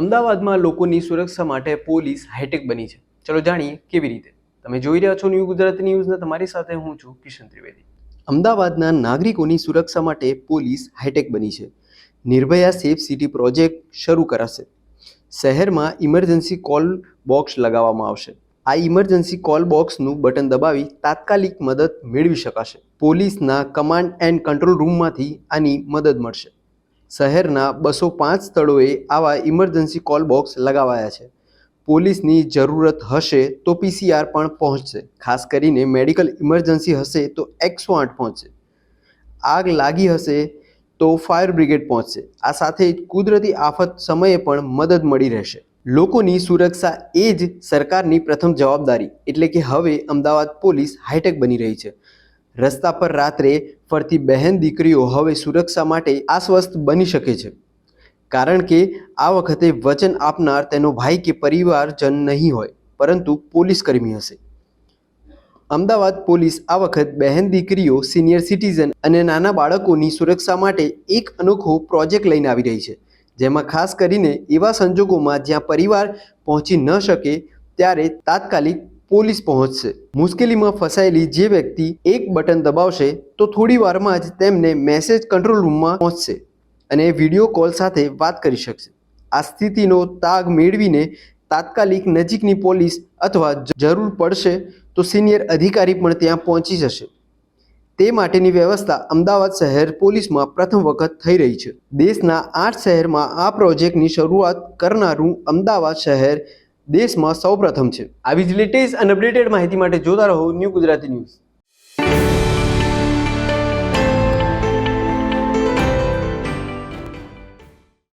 અમદાવાદમાં લોકોની સુરક્ષા માટે પોલીસ હાઈટેક બની છે. ચલો જાણીએ કેવી રીતે? તમે જોઈ રહ્યા છો ન્યૂ ગુજરાતી ન્યૂઝને તમારી સાથે હું છું કિશન ત્રિવેદી. અમદાવાદના નાગરિકોની સુરક્ષા માટે પોલીસ હાઈટેક બની છે. નિર્ભયા સેફ સિટી પ્રોજેક્ટ શરૂ કરાશે. શહેરમાં ઇમરજન્સી કોલ બોક્સ લગાવવામાં આવશે. આ ઇમરજન્સી કોલ બોક્સનું બટન દબાવી તાત્કાલિક મદદ મેળવી શકાશે. પોલીસના કમાન્ડ એન્ડ કંટ્રોલ રૂમમાંથી આની મદદ મળશે. શહેરના બસો પાંચ સ્થળોએ આવા ઇમરજન્સી કોલ બોક્સ લગાવાયા છે. પોલીસની જરૂરત હશે તો પીસીઆર પણ પહોંચશે. ખાસ કરીને મેડિકલ ઇમરજન્સી હશે તો એકસો આઠ પહોંચશે. આગ લાગી હશે તો ફાયર બ્રિગેડ પહોંચશે. આ સાથે જ કુદરતી આફત સમયે પણ મદદ મળી રહેશે. લોકોની સુરક્ષા એ જ સરકારની પ્રથમ જવાબદારી. એટલે કે હવે અમદાવાદ પોલીસ હાઈટેક બની રહી છે. રસ્તા પર રાત્રે ફરતી બહેન દીકરીઓ હવે સુરક્ષા માટે આશ્વસ્ત બની શકે છે. કારણ કે આ વખતે વચન આપનાર તેનો ભાઈ કે પરિવારજન નહીં હોય, પરંતુ પોલીસ કર્મી હશે. અમદાવાદ પોલીસ આ વખત બહેન દીકરીઓ, સિનિયર સિટીઝન અને નાના બાળકોની સુરક્ષા માટે એક અનોખો પ્રોજેક્ટ લઈને આવી રહી છે, જેમાં ખાસ કરીને એવા સંજોગોમાં જ્યાં પરિવાર પહોંચી ન શકે, ત્યારે તાત્કાલિક પોલીસ પહોંચશે. મુશ્કેલીમાં ફસાયેલી જે વ્યક્તિ એક બટન દબાવશે, તો થોડી વારમાં જ તેમને મેસેજ કંટ્રોલ રૂમમાં પહોંચશે અને વીડિયો કોલ સાથે વાત કરી શકશે. આ સ્થિતિનો તાગ મેળવીને તાત્કાલિક નજીકની પોલીસ અથવા જરૂર પડશે, તો સિનિયર અધિકારી પણ ત્યાં પહોંચી જશે. તે માટેની વ્યવસ્થા અમદાવાદ શહેર પોલીસમાં પ્રથમ વખત થઈ રહી છે. દેશના આઠ શહેરમાં આ પ્રોજેક્ટની શરૂઆત કરનારું અમદાવાદ શહેર દેશમાં સૌપ્રથમ છે. આવી જ લેટેસ્ટ અને અપડેટેડ માહિતી માટે જોતા રહો ન્યૂ ગુજરાતી ન્યૂઝ